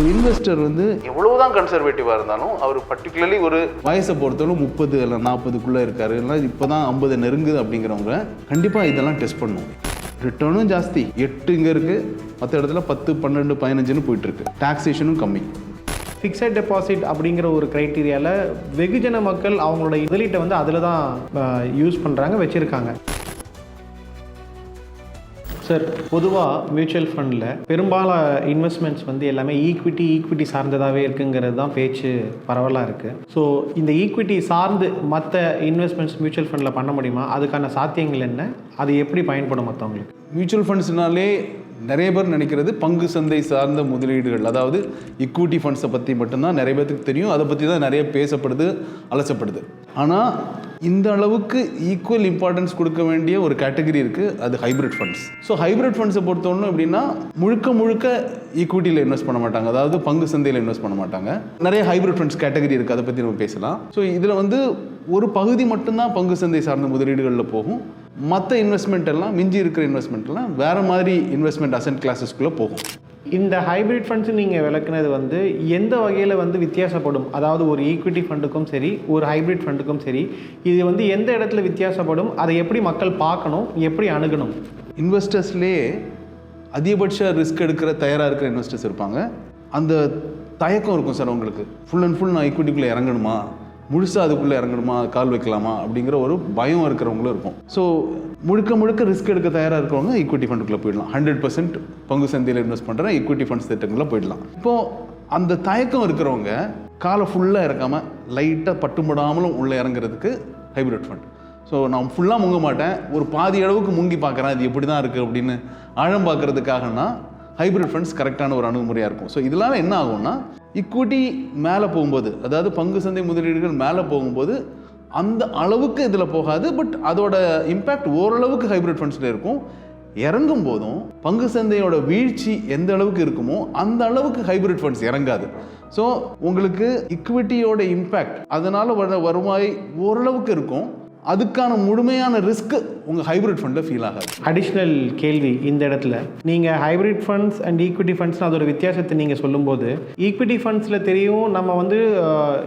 ஒரு இன்வெஸ்டர் வந்து எவ்வளவுதான் கன்சர்வேட்டிவாக இருந்தாலும் அவர் பர்டிகுலர்லி ஒரு வயசை பொறுத்தவரை முப்பது இல்லை நாற்பதுக்குள்ளே இருக்காரு. இல்லை இப்போ தான் ஐம்பது நெருங்குது அப்படிங்கிறவங்க கண்டிப்பாக இதெல்லாம் டெஸ்ட் பண்ணும் ரிட்டர்னும் ஜாஸ்தி. எட்டு இங்கே இருக்குது மற்ற இடத்துல பத்து பன்னெண்டு பதினஞ்சுன்னு போயிட்டுருக்கு. டாக்ஸேஷனும் கம்மி. ஃபிக்ஸட் டெபாசிட் அப்படிங்கிற ஒரு க்ரைட்டீரியாவில் வெகுஜன மக்கள் அவங்களோட முதலீட்டை வந்து அதில் தான் யூஸ் பண்ணுறாங்க வச்சுருக்காங்க. சார் பொதுவாக மியூச்சுவல் ஃபண்டில் பெரும்பாலான இன்வெஸ்ட்மெண்ட்ஸ் வந்து எல்லாமே ஈக்விட்டி ஈக்விட்டி சார்ந்ததாகவே இருக்குங்கிறது தான் பேச்சு பரவலாக இருக்குது ஸோ இந்த ஈக்விட்டி சார்ந்து மற்ற இன்வெஸ்ட்மெண்ட்ஸ் மியூச்சுவல் ஃபண்டில் பண்ண முடியுமா? அதுக்கான சாத்தியங்கள் என்ன? அது எப்படி பயன்படும் மற்றவங்களுக்கு மியூச்சுவல் ஃபண்ட்ஸ்னாலே நிறைய பேர் நினைக்கிறது பங்கு சந்தை சார்ந்த முதலீடுகள். அதாவது இக்விட்டி ஃபண்ட்ஸை பற்றி மட்டும்தான் நிறைய பேருக்கு தெரியும். அதை பற்றி தான் நிறைய பேசப்படுது அலசப்படுது. ஆனால் இந்த அளவுக்கு ஈக்குவல் இம்பார்ட்டன்ஸ் கொடுக்க வேண்டிய ஒரு கேட்டகரி இருக்குது அது ஹைப்ரிட் ஃபண்ட்ஸ் ஸோ ஹைப்ரிட் ஃபண்ட்ஸை பொறுத்தவரை எப்படின்னா முழுக்க முழுக்க ஈக்குவிட்டியில் இன்வெஸ்ட் பண்ண மாட்டாங்க. அதாவது பங்கு சந்தையில் இன்வெஸ்ட் பண்ண மாட்டாங்க. நிறைய ஹைப்ரிட் ஃபண்ட்ஸ் கேட்டகரி இருக்குது அதை பற்றி நம்ம பேசலாம். ஸோ இதில் வந்து ஒரு பகுதி மட்டும்தான் பங்கு சந்தை சார்ந்த முதலீடுகளில் போகும். மற்ற இன்வெஸ்ட்மெண்ட் எல்லாம் மிஞ்சி இருக்கிற இன்வெஸ்ட்மெண்ட் எல்லாம் வேறு மாதிரி இன்வெஸ்ட்மெண்ட் அசன்ட் கிளாஸஸ்க்குள்ளே போகும். இந்த ஹைப்ரிட் ஃபண்ட்ஸ் நீங்கள் விளக்குனது வந்து எந்த வகையில் வந்து வித்தியாசப்படும்? அதாவது ஒரு ஈக்விட்டி ஃபண்டுக்கும் சரி ஒரு ஹைப்ரிட் ஃபண்டுக்கும் சரி இது வந்து எந்த இடத்துல வித்தியாசப்படும்? அதை எப்படி மக்கள் பார்க்கணும்? எப்படி அணுகணும்? இன்வெஸ்டர்ஸ்லேயே அதிகபட்ச ரிஸ்க் எடுக்கிற தயாராக இருக்கிற இன்வெஸ்டர்ஸ் இருப்பாங்க. அந்த தயக்கம் இருக்கும் சார் உங்களுக்கு. ஃபுல் அண்ட் ஃபுல் நான் ஈக்விட்டிக்குள்ளே இறங்கணுமா? முழுசாக அதுக்குள்ளே இறங்கணுமா? கால் வைக்கலாமா? அப்படிங்கிற ஒரு பயம் இருக்கிறவங்களும் இருக்கும். ஸோ முழுக்க முழுக்க ரிஸ்க் எடுக்க தயாராக இருக்கிறவங்க ஈக்விட்டி ஃபண்டுக்குள்ளே போயிடலாம். ஹண்ட்ரட் பர்சன்ட் பங்கு சந்தையில் இன்வெஸ்ட் பண்ணுற ஈக்விட்டி ஃபண்ட்ஸ் திட்டங்களில் போயிடலாம். இப்போது அந்த தயக்கம் இருக்கிறவங்க காலை ஃபுல்லாக இறக்காமல் லைட்டாக பட்டுப்படாமலும் உள்ளே இறங்குறதுக்கு ஹைப்ரிட் ஃபண்ட் ஸோ நான் ஃபுல்லாக முங்க மாட்டேன். ஒரு பாதி அளவுக்கு முங்கி பார்க்குறேன். அது எப்படி தான் இருக்குது அப்படின்னு ஆழம் பார்க்குறதுக்காகனா ஹைப்ரிட் ஃபண்ட்ஸ் கரெக்டான ஒரு அணுகுமுறையாக இருக்கும். ஸோ இதனால் என்ன ஆகும்னா இக்விட்டி மேலே போகும்போது அதாவது பங்கு சந்தை முதலீடுகள் மேலே போகும்போது அந்த அளவுக்கு இதில் போகாது பட் அதோட இம்பேக்ட் ஓரளவுக்கு ஹைப்ரிட் ஃபண்ட்ஸில் இருக்கும். இறங்கும் போதும் பங்கு சந்தையோட வீழ்ச்சி எந்த அளவுக்கு இருக்குமோ அந்த அளவுக்கு ஹைப்ரிட் ஃபண்ட்ஸ் இறங்காது. ஸோ உங்களுக்கு இக்விட்டியோட இம்பேக்ட் அதனால் வர வருவாய் ஓரளவுக்கு இருக்கும். அதுக்கான முழுமையான ரிஸ்க் உங்கள் ஹைப்ரிட் ஃபண்டில் ஃபீல் ஆகாது. அடிஷ்னல் கேள்வி இந்த இடத்துல. நீங்கள் hybrid funds and equity funds அதோட வித்தியாசத்தை நீங்கள் சொல்லும்போது ஈக்விட்டி ஃபண்ட்ஸில் தெரியும் நம்ம வந்து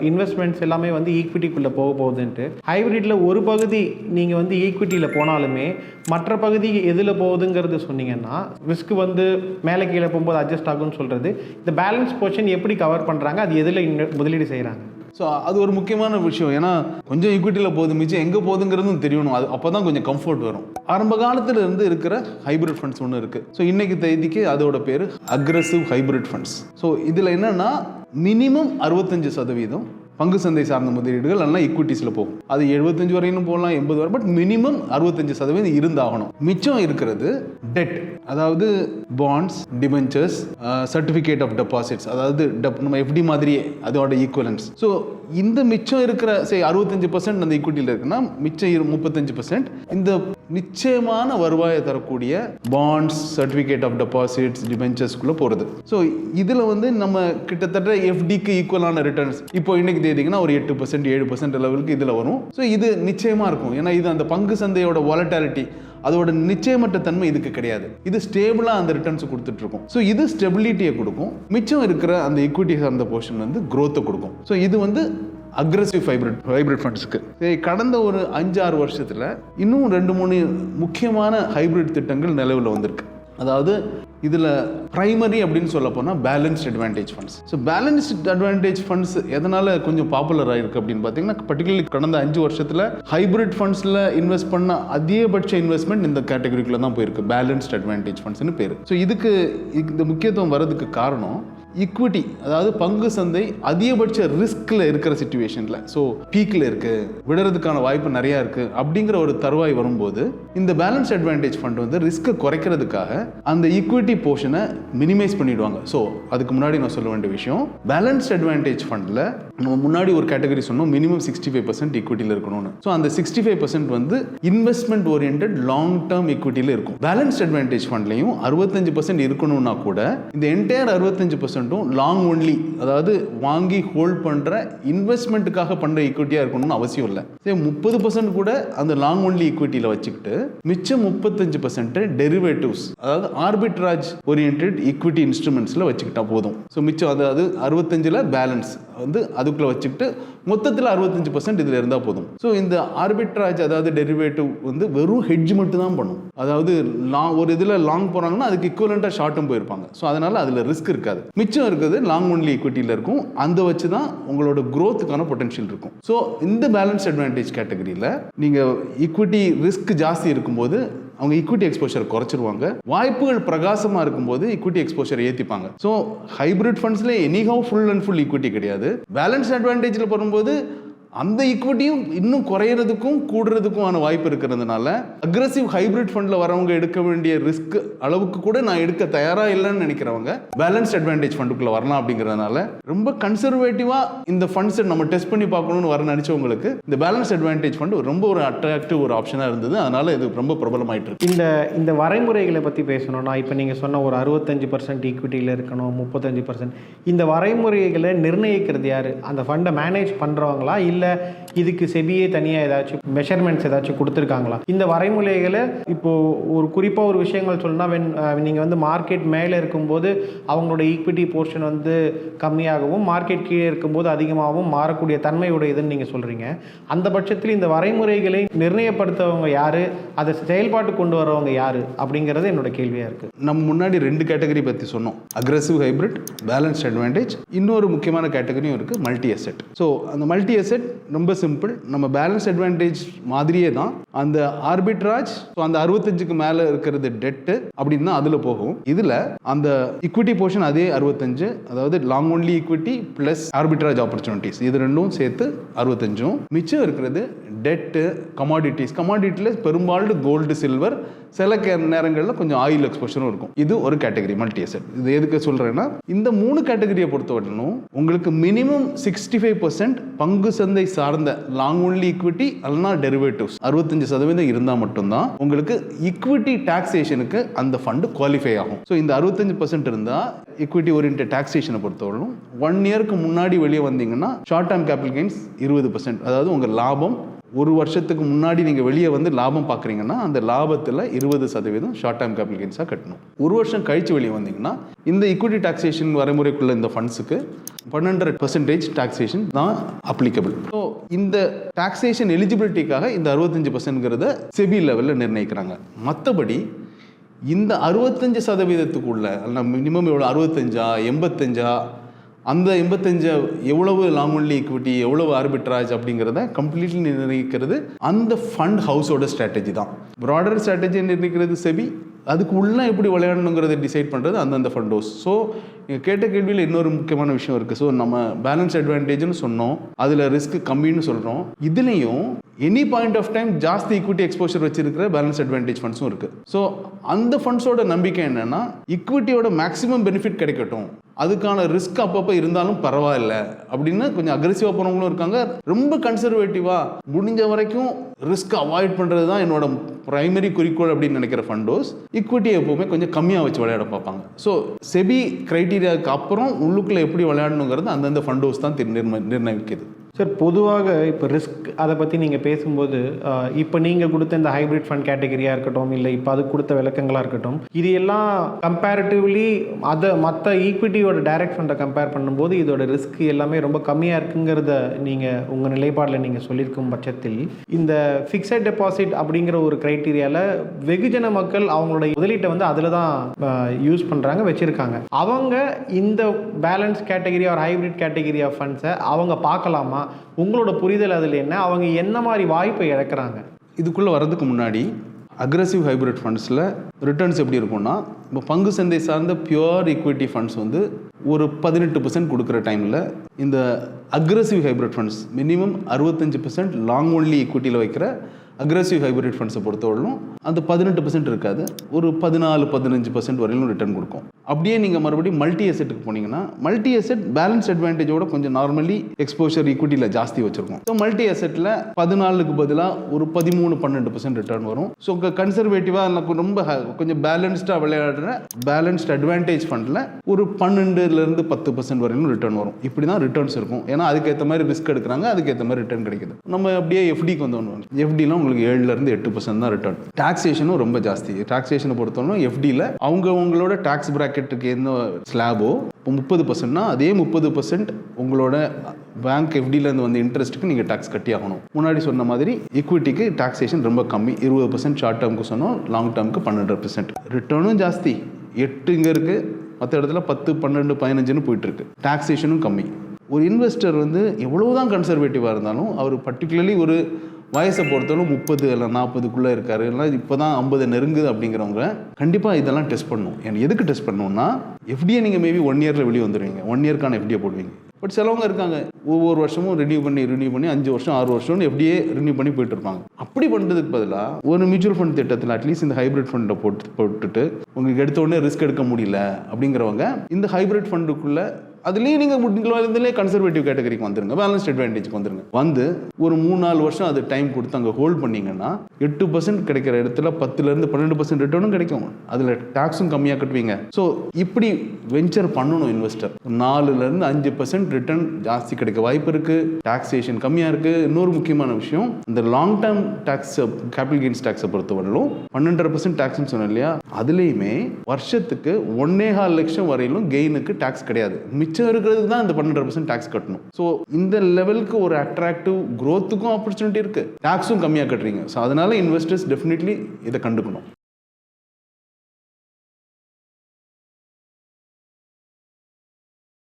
இன்வெஸ்ட்மெண்ட்ஸ் எல்லாமே வந்து ஈக்விட்டிக்குள்ளே போக போகுதுன்ட்டு. ஹைப்ரிட்டில் ஒரு பகுதி நீங்கள் வந்து ஈக்விட்டியில் போனாலுமே மற்ற பகுதி எதில் போகுதுங்கிறது சொன்னீங்கன்னா ரிஸ்க் வந்து மேலே கீழே போகும்போது அட்ஜஸ்ட் ஆகும்னு சொல்கிறது இந்த பேலன்ஸ் போர்ஷன் எப்படி கவர் பண்ணுறாங்க அது எதில் முதலீடு செய்கிறாங்க ஸோ அது ஒரு முக்கியமான விஷயம். ஏன்னா கொஞ்சம் ஈக்விட்டியில் போகுது மிச்சம் எங்கே போகுதுங்கிறதும் தெரியணும். அது அப்போ தான் கொஞ்சம் கம்ஃபர்ட் வரும். ஆரம்ப காலத்தில் இருந்து இருக்கிற ஹைபிரிட் ஃபண்ட்ஸ் ஒன்று இருக்குது ஸோ இன்னைக்கு தேதிக்கு அதோட பேர் அக்ரஸிவ் ஹைபிரிட் ஃபண்ட்ஸ் ஸோ இதில் என்னென்னா மினிமம் அறுபத்தஞ்சு சதவீதம் பங்கு சந்தை சார்ந்த முதலீடுகள் எல்லாம் ஈக்குவிட்டிஸில் போகும். அது எழுபத்தஞ்சு வரையும் போகலாம் எண்பது வரை பட் மினிமம் அறுபத்தஞ்சு சதவீதம் இருந்தாகணும். மிச்சம் இருக்கிறது டெட் அதாவது bonds debentures certificate of deposits அதாவது டெப் நம்ம எஃப்டி மாதிரியே அதோட ஈக்குவலன்ஸ் ஸோ இந்த மிச்சம் இருக்கிற சரி அறுபத்தஞ்சு பர்சன்ட் அந்த இக்விட்டியில் இருக்குன்னா மிச்சம் இரு முப்பத்தஞ்சு பர்சன்ட் இந்த நிச்சயமான வருவாயை தரக்கூடிய பாண்ட்ஸ் சர்டிஃபிகேட் ஆஃப் டெபாசிட்ஸ் டிபென்ச்சர்ஸ்குள்ளே போகிறது ஸோ இதில் வந்து நம்ம கிட்டத்தட்ட எஃப்டிக்கு ஈக்குவலான ரிட்டர்ன்ஸ் இப்போ இன்னைக்கு தேதிங்கன்னா ஒரு எட்டு பர்சன்ட் ஏழு பர்சன்ட் லெவலுக்கு இதில் வரும். ஸோ இது நிச்சயமாக இருக்கும். ஏன்னா இது அந்த பங்கு சந்தையோட வாலட்டாலிட்டி அதோட நிச்சயமற்ற தன்மை இதுக்கு கிடையாது. இது ஸ்டேபிளாக அந்த ரிட்டர்ன்ஸ் கொடுத்துட்டு இருக்கும் ஸோ இது ஸ்டெபிலிட்டியை கொடுக்கும். மிச்சம் இருக்கிற அந்த ஈக்விட்டி சார்ந்த போர்ஷன் வந்து க்ரோத்தை கொடுக்கும். ஸோ இது வந்து அக்ரஸிவ் ஹைப்ரிட் ஹைப்ரிட் ஃபண்ட்ஸுக்கு சரி கடந்த ஒரு அஞ்சு ஆறு வருஷத்தில் இன்னும் ரெண்டு மூணு முக்கியமான ஹைப்ரிட் திட்டங்கள் நிலவில் வந்திருக்கு. அதாவது இதில் ப்ரைமரி அப்படின்னு சொல்ல போனால் balanced advantage funds so balanced advantage funds எதனால் கொஞ்சம் பாப்புலர் ஆயிருக்கு அப்படின்னு பார்த்தீங்கன்னா பர்டிகுலர்லி கடந்த அஞ்சு வருஷத்தில் ஹைப்ரிட் ஃபண்ட்ஸில் இன்வெஸ்ட் பண்ண அதிகபட்ச இன்வெஸ்ட்மெண்ட் இந்த கேட்டகரிக்குள்ளே தான் போயிருக்கு. பேலன்ஸ்ட் அட்வான்டேஜ் ஃபண்ட்ஸ்னு பேர். ஸோ இதுக்கு இந்த முக்கியத்துவம் வர்றதுக்கு காரணம் ஈக்விட்டி அதாவது பங்கு சந்தை அதிகபட்ச ரிஸ்கில் இருக்கிற சுச்சுவேஷனில் ஸோ பீக்கில் இருக்குது விடுறதுக்கான வாய்ப்பு நிறையா இருக்குது அப்படிங்கிற ஒரு தருவாய் வரும்போது இந்த பேலன்ஸ் அட்வான்டேஜ் ஃபண்ட் வந்து ரிஸ்க்கை குறைக்கிறதுக்காக அந்த ஈக்விட்டி போர்ஷனை மினிமைஸ் பண்ணிவிடுவாங்க ஸோ அதுக்கு முன்னாடி நான் சொல்ல வேண்டிய விஷயம் பேலன்ஸ் அட்வான்டேஜ் ஃபண்டில் நம்ம முன்னாடி ஒரு கேட்டகரி சொன்னோம் மினிமம் சிக்ஸ்டி ஃபைவ் பர்சன்ட் ஈக்விட்டியில் இருக்கணும்னு. ஸோ அந்த சிக்ஸ்டி ஃபைவ் பர்சன்ட் வந்து இன்வெஸ்ட்மெண்ட் ஓரியன்ட் லாங் டேர்ம் ஈக்விட்டியில் இருக்கும். பேலன்ஸ் அட்வான்டேஜ் ஃபண்ட்லையும் அறுபத்தஞ்சு பர்சன்ட் இருக்கணும்னா கூட இந்த என்டையர் அறுபத்தஞ்சு பர்சன்ட் இன்வெஸ்ட்மெண்ட்டும் லாங் ஒன்லி அதாவது வாங்கி ஹோல்ட் பண்ணுற இன்வெஸ்ட்மெண்ட்டுக்காக பண்ணுற ஈக்விட்டியாக இருக்கணும்னு அவசியம் இல்லை. சரி முப்பது பர்சன்ட் கூட அந்த லாங் ஒன்லி ஈக்விட்டியில் வச்சுக்கிட்டு மிச்சம் முப்பத்தஞ்சு பர்சன்ட் டெரிவேட்டிவ்ஸ் அதாவது ஆர்பிட்ராஜ் ஓரியன்ட் ஈக்விட்டி இன்ஸ்ட்ருமெண்ட்ஸில் வச்சுக்கிட்டா போதும். ஸோ மிச்சம் அதாவது அறுபத்தஞ்சில் பேலன்ஸ் வந்து அதுக்குள்ளே வச்சுக்கிட்டு மொத்தத்தில் அறுபத்தஞ்சு பர்சன்ட் இதில் இருந்தால் போதும். ஸோ இந்த ஆர்பிட்ராஜ் அதாவது டெரிவேட்டிவ் வந்து வெறும் ஹெட்ஜ் மட்டும் தான் பண்ணும். அதாவது லாங் ஒரு இதில் லாங் போகிறாங்கன்னா அதுக்கு ஈக்குவலண்ட்டாக ஷார்ட்டும் போயிருப்பாங்க. ஸோ அதனால் அதில் ரிஸ்க் இருக்காது. மிச்சம் இருக்குது லாங் ஒன்லி ஈக்விட்டியில் இருக்கும். அந்த வச்சு தான் உங்களோட க்ரோத்துக்கான பொட்டன்ஷியல் இருக்கும். ஸோ இந்த பேலன்ஸ் அட்வான்டேஜ் கேட்டகரியில் நீங்கள் ஈக்விட்டி ரிஸ்க் ஜாஸ்தி இருக்கும்போது அவங்க ஈக்விட்டி எக்ஸ்போஷர் குறைச்சிருவாங்க. வாய்ப்புகள் பிரகாசமாக இருக்கும்போது ஈக்விட்டி எக்ஸ்போஷர் ஏற்றிப்பாங்க so hybrid ஃபண்ட்ஸில் anyhow full and full equity கிடையாது. பேலன்ஸ் அட்வான்டேஜில் வரும்போது அந்த ஈக்விட்டியும் இன்னும் குறையிறதுக்கும் கூடுறதுக்குமான வாய்ப்பு இருக்கிறதுனால அக்ரஸிவ் ஹைபிரிட் ஃபண்டில் வரவங்க எடுக்க வேண்டிய ரிஸ்க் அளவுக்கு கூட நான் எடுக்க தயாராக இல்லைன்னு நினைக்கிறவங்க பேலன்ஸ் அட்வான்டேஜ் ஃபண்டுக்குள்ளே வரலாம் அப்படிங்கிறதுனால ரொம்ப கன்சர்வேட்டிவாக இந்த ஃபண்ட்ஸை நம்ம டெஸ்ட் பண்ணி பார்க்கணும்னு வர நினச்சவங்களுக்கு இந்த பேலன்ஸ் அட்வான்டேஜ் ஃபண்ட் ரொம்ப ஒரு அட்ராக்டிவ் ஒரு ஆப்ஷனாக இருந்தது. அதனால இது ரொம்ப பிரபலமாயிட்டு இருக்கு. இந்த இந்த வரைமுறைகளை பற்றி பேசணும்னா இப்போ நீங்கள் சொன்ன ஒரு அறுபத்தஞ்சு பர்சன்ட் ஈக்விட்டியில் இருக்கணும் முப்பத்தஞ்சு பர்சன்ட் இந்த வரைமுறைகளை நிர்ணயிக்கிறது யார்? அந்த ஃபண்டை மேனேஜ் பண்ணுறவங்களா இல்லை இதுக்கு செபியே தனியாக ஏதாச்சும் மெஷர்மெண்ட்ஸ் ஏதாச்சும் கொடுத்துருக்காங்களா? இந்த வரைமுறைகளை இப்போது ஒரு குறிப்பாக ஒரு விஷயங்கள் சொல்லணும்னா வென் uh, நீங்கள் வந்து மார்க்கெட் மேலே இருக்கும்போது அவங்களோட ஈக்விட்டி போர்ஷன் வந்து கம்மியாகவும் மார்க்கெட் கீழே இருக்கும்போது அதிகமாகவும் மாறக்கூடிய தன்மையுடையதுன்னு நீங்கள் சொல்கிறீங்க அந்த பட்சத்தில் இந்த வரைமுறைகளை நிர்ணயப்படுத்தவங்க யார்? அதை செயல்பாட்டு கொண்டு வரவங்க யார்? அப்படிங்கிறது என்னோட கேள்வியாக இருக்குது நம்ம முன்னாடி ரெண்டு கேட்டகரி பற்றி சொன்னோம். அக்ரெசிவ் ஹைபிரிட் பேலன்ஸ்ட் அட்வான்டேஜ் இன்னொரு முக்கியமான கேட்டகரியும் இருக்குது மல்டி அசெட் ஸோ அந்த மல்டி அசெட் ரொம்ப சிம்பிள் நம்ம பேலன்ஸ் அட்வான்டேஜ் மாதிரியே தான். அந்த ஆர்பிட்ராஜ் அந்த அறுபத்தஞ்சுக்கு மேலே இருக்கிறது டெட்டு அப்படின்னு தான் அதில் போகும். இதில் அந்த இக்விட்டி போர்ஷன் அதே அறுபத்தஞ்சு. அதாவது long only equity plus arbitrage opportunities இது ரெண்டும் சேர்த்து அறுபத்தஞ்சும். மிச்சம் இருக்கிறது டெட்டு கமாடிட்டிஸ் கமாடிட்டியில் பெரும்பாலும் கோல்டு சில்வர் சில நேரங்களில் கொஞ்சம் ஆயில் எக்ஸ்போஷரும் இருக்கும். இது ஒரு கேட்டகரி மல்டி அசட் இது எதுக்கு சொல்கிறேன்னா இந்த மூணு கேட்டகரியை பொறுத்தவரையிலும் உங்களுக்கு மினிமம் சிக்ஸ்டி ஃபைவ் பர்சன்ட் பங்கு சந்தை சார்ந்த லாங் ஒன்லி ஈக்விட்டி அல்லனா டெரிவேட்டிவ்ஸ் அறுபத்தஞ்சு சதவீதம் இருந்தால் மட்டும்தான் உங்களுக்கு ஈக்விட்டி டாக்ஸேஷனுக்கு அந்த ஃபண்டு குவாலிஃபை ஆகும். ஸோ இந்த அறுபத்தஞ்சு பர்சன்ட் இருந்தால் ஈக்விட்டி ஓரியன்ட் டாக்ஸேஷனை பொறுத்தவரையிலும் ஒன் இயருக்கு முன்னாடி வெளியே வந்தீங்கன்னா ஷார்ட் டேர்ம் கேபிட்டல் கெயின்ஸ் இருபது பர்சன்ட் அதாவது உங்கள் லாபம் ஒரு வருஷத்துக்கு முன்னாடி நீங்கள் வெளியே வந்து லாபம் பார்க்குறீங்கன்னா அந்த லாபத்தில் இருபது சதவீதம் ஷார்ட் டேர்ம் கேபிட்டல் கெயின்ஸாக கட்டணும். ஒரு வருஷம் கழிச்சு வெளியே வந்தீங்கன்னா இந்த ஈக்விட்டி டாக்ஸேஷன் வரைமுறைக்குள்ள இந்த ஃபண்ட்ஸுக்கு பன்னெண்டரை பர்சன்டேஜ் டாக்ஸேஷன் தான் அப்ளிகபிள் ஸோ இந்த டாக்ஸேஷன் எலிஜிபிலிட்டிக்காக இந்த அறுபத்தஞ்சு பர்சன்ட்ங்கிறத செபி லெவலில் நிர்ணயிக்கிறாங்க. மற்றபடி இந்த அறுபத்தஞ்சு சதவீதத்துக்குள்ள மினிமம் எவ்வளோ அறுபத்தஞ்சா? எண்பத்தஞ்சா? அந்த எண்பத்தஞ்சு எவ்வளவு லாங் ஒன்லி ஈக்விட்டி எவ்வளவு ஆர்பிட்ராஜ் அப்படிங்கிறத கம்ப்ளீட்லி நிர்ணயிக்கிறது அந்த ஃபண்ட் ஹவுஸோட ஸ்ட்ராட்டஜி தான். ப்ராடர் ஸ்ட்ராட்டஜி நிர்ணயிக்கிறது செபி அதுக்கு உள்ள எப்படி விளையாடணுங்கிறத டிசைட் பண்ணுறது அந்தந்த ஃபண்ட் ஹவுஸ் ஸோ நீங்கள் கேட்ட கேள்வியில் இன்னொரு முக்கியமான விஷயம் இருக்குது ஸோ நம்ம பேலன்ஸ் அட்வான்டேஜ்னு சொன்னோம். அதில் ரிஸ்க் கம்மின்னு சொல்கிறோம் இதுலேயும் எனி பாயிண்ட் ஆஃப் டைம் ஜாஸ்தி ஈக்விட்டி எக்ஸ்போஷர் வச்சிருக்கிற பேலன்ஸ் அட்வான்டேஜ் ஃபண்ட்ஸும் இருக்குது ஸோ அந்த ஃபண்ட்ஸோட நம்பிக்கை என்னென்னா ஈக்விட்டியோட மேக்ஸிமம் பெனிஃபிட் கிடைக்கட்டும். அதுக்கான ரிஸ்க் அப்பப்போ இருந்தாலும் பரவாயில்ல. அப்படின்னு கொஞ்சம் அக்ரெசிவாக போனவங்களும் இருக்காங்க. ரொம்ப கன்சர்வேட்டிவாக முடிஞ்ச வரைக்கும் ரிஸ்க் அவாய்ட் பண்ணுறது தான் என்னோட ப்ரைமரி குறிக்கோள் அப்படின்னு நினைக்கிற ஃபண்டோஸ் ஈக்விட்டியை எப்போவுமே கொஞ்சம் கம்மியாக வச்சு விளையாட பார்ப்பாங்க. ஸோ செபி க்ரைட்டீரியாவுக்கு அப்புறம் உள்ளுக்குள்ளே எப்படி விளையாடணுங்கிறது அந்தந்த ஃபண்டோஸ் தான் நிர்ணயிக்கிறது. சார் பொதுவாக இப்போ ரிஸ்க் அதை பற்றி நீங்கள் பேசும்போது இப்போ நீங்கள் கொடுத்த இந்த ஹைப்ரிட் ஃபண்ட் கேட்டகரியாக இருக்கட்டும் இல்லை இப்போ அது கொடுத்த விளக்கங்களாக இருக்கட்டும் இது எல்லாம் கம்பேரிட்டிவ்லி அதை மற்ற ஈக்விட்டியோட டைரக்ட் ஃபண்டை கம்பேர் பண்ணும்போது இதோட ரிஸ்க் எல்லாமே ரொம்ப கம்மியாக இருக்குங்கிறத நீங்கள் உங்கள் நிலைப்பாடில் நீங்கள் சொல்லியிருக்கும் பட்சத்தில் இந்த ஃபிக்ஸட் டெபாசிட் அப்படிங்கிற ஒரு க்ரைட்டீரியாவில் வெகுஜன மக்கள் அவங்களோட முதலீட்டை வந்து அதில் தான் யூஸ் பண்ணுறாங்க வச்சுருக்காங்க. அவங்க இந்த balance category or hybrid category of ஃபண்ட்ஸை அவங்க பார்க்கலாமா? உங்களோட புரிதல் அதில் என்ன? அவங்க என்ன மாதிரி வாய்ப்பை இழக்கிறாங்க? இதுக்குள்ளே வர்றதுக்கு முன்னாடி அக்ரஸிவ் ஹைப்ரிட் ஃபண்ட்ஸில் ரிட்டர்ன்ஸ் எப்படி இருக்கும்னா இப்போ பங்கு சந்தை சார்ந்த பியூர் ஈக்விட்டி ஃபண்ட்ஸ் வந்து ஒரு பதினெட்டு பர்சன்ட் கொடுக்குற டைமில் இந்த அக்ரஸிவ் ஹைப்ரிட் ஃபண்ட்ஸ் மினிமம் அறுபத்தஞ்சு பர்சன்ட் லாங் ஒன்லி ஈக்விட்டியில் வைக்கிற அக்ரஸிவ் ஹைபிரிட் ஃபண்ட்ஸை பொறுத்தவரையிலும் அந்த பதினெட்டு பர்சன்ட் இருக்காது. ஒரு பதினாலு பதினஞ்சு பர்சன்ட் வரையிலும் ரிட்டர்ன் கொடுக்கும். அப்படியே நீங்கள் மறுபடியும் மல்டி அசெட்டுக்கு போனீங்கன்னா மல்டி அசெட் பேலன்ஸ் அட்வான்டேஜோட கொஞ்சம் நார்மலி எக்ஸ்போஷர் ஈக்விட்டியில் ஜாஸ்தி வச்சிருக்கோம். ஸோ மல்டி அசெட்டில் பதினாலுக்கு பதிலாக ஒரு பதிமூணு பன்னெண்டு பர்சன்ட் ரிட்டர்ன் வரும். ஸோ கன்சர்வேட்டிவாக ரொம்ப கொஞ்சம் பேலன்ஸ்டாக விளையாடுற பேலன்ஸ்ட் அட்வான்டேஜ் ஃபண்டில் ஒரு பன்னெண்டுலேருந்து பத்து பர்சன்ட் வரையிலும் ரிட்டர்ன் வரும். இப்படி தான் ரிட்டர்ன்ஸ் இருக்கும். ஏன்னா அதுக்கேற்ற மாதிரி ரிஸ்க் எடுக்கிறாங்க அதுக்கேற்ற மாதிரி ரிட்டர்ன் கிடைக்குது. நம்ம அப்படியே எஃப்டிக்கு வந்து ஒன்று எஃப்டிலாம் உங்களுக்கு ஏழுலேருந்து எட்டு பர்சன்ட் தான் ரிட்டர்ன் டாக்ஸேஷனும் ரொம்ப ஜாஸ்தி. டாக்ஸேஷனை பொறுத்தவரை எஃப்டியில் அவங்க உங்களோட டாக்ஸ் ப்ராக்கெட்டுக்கு என்ன ஸ்லாபோ இப்போ முப்பது பர்சன்ட்னா அதே முப்பது பர்சன்ட் உங்களோட பேங்க் எஃப்டிலேருந்து வந்து இன்ட்ரெஸ்ட்டுக்கு நீங்கள் டாக்ஸ் கட்டி ஆகணும் முன்னாடி சொன்ன மாதிரி ஈக்விட்டிக்கு டாக்ஸேஷன் ரொம்ப கம்மி. இருபது பர்சன்ட் ஷார்ட் டேர்முக்கு சொன்னோம் லாங் டேர்முக்கு பன்னெண்டு பர்சன்ட் ரிட்டர்னும் ஜாஸ்தி. எட்டு இங்கே இருக்குது மற்ற இடத்துல பத்து பன்னெண்டு பதினஞ்சுன்னு போயிட்டுருக்கு. டாக்ஸேஷனும் கம்மி. ஒரு இன்வெஸ்டர் வந்து எவ்வளோ தான் கன்சர்வேட்டிவாக இருந்தாலும் அவர் பர்டிகுலர்லி ஒரு வயசை பொறுத்தவரை முப்பது இல்லை நாற்பதுக்குள்ளே இருக்காரு. இல்லை இப்போ தான் ஐம்பது நெருங்குது அப்படிங்கிறவங்க கண்டிப்பாக இதெல்லாம் டெஸ்ட் பண்ணணும் எனக்கு எதுக்கு டெஸ்ட் பண்ணணும்னா எஃப்டியை நீங்கள் மேபி ஒன் இயரில் வெளியே வந்துடுவீங்க ஒன் இயர்க்கான எஃப்டியை போடுவீங்க. பட் சிலவங்க இருக்காங்க. ஒவ்வொரு வருஷமும் ரினியூ பண்ணி ரினியூ பண்ணி அஞ்சு வருஷம் ஆறு வருஷம்னு எப்படியே ரினியூ பண்ணி போயிட்டு இருப்பாங்க. அப்படி பண்ணுறதுக்கு பதிலாக ஒரு மியூச்சுவல் ஃபண்ட் திட்டத்தில் அட்லீஸ்ட் இந்த ஹைபிரிட் ஃபண்டை போட்டு போட்டுட்டு உங்களுக்கு எடுத்த உடனே ரிஸ்க் எடுக்க முடியல அப்படிங்கிறவங்க இந்த ஹைபிரிட் ஃபண்டுக்குள்ளே அதுலேயும் நீங்கள் இதுலேயே கன்சர்வேட்டிவ் கேட்டகரிக்கு வந்துருங்க. பேலன்ஸ்ட் அட்வான்டேஜ்க்கு வந்துருங்க. வந்து ஒரு மூணு நாலு வருஷம் அது டைம் கொடுத்து அங்கே ஹோல்ட் பண்ணிங்கன்னா எட்டு பர்சன்ட் கிடைக்கிற இடத்துல பத்துலேருந்து பன்னெண்டு பர்சன்ட் ரிட்டர்னும் கிடைக்கும். அதில் டேக்ஸும் கம்மியாக கட்டுவீங்க. ஸோ இப்படி வெஞ்சர் பண்ணணும் இன்வெஸ்டர் நாலுலேருந்து அஞ்சு பர்சன்ட் ரிட்டர்ன் ஜாஸ்தி கிடைக்க வாய்ப்பு இருக்குது டாக்ஸேஷன் கம்மியாக இருக்குது இன்னொரு முக்கியமான விஷயம் இந்த long term tax capital gains டேக்ஸை பொறுத்தவரையிலும் பன்னெண்டரை பர்சன்ட் டேக்ஸ்னு சொன்னேன் இல்லையா? அதுலேயுமே வருஷத்துக்கு ஒன்னே கால் லட்சம் வரையிலும் கெயினுக்கு டேக்ஸ் கிடையாது. மிச்சம் இருக்கிறதுக்கு தான் இந்த பன்னெண்டரை பர்சன்ட் டேக்ஸ் கட்டணும். ஸோ இந்த லெவலுக்கு ஒரு அட்ராக்டிவ் க்ரோத்துக்கும் ஆப்பர்ச்சுனிட்டி இருக்குது டேக்ஸும் கம்மியாக கட்டுறீங்க. ஸோ அதனால இன்வெஸ்டர்ஸ் டெஃபினெட்லி இதை கண்டுக்கணும்.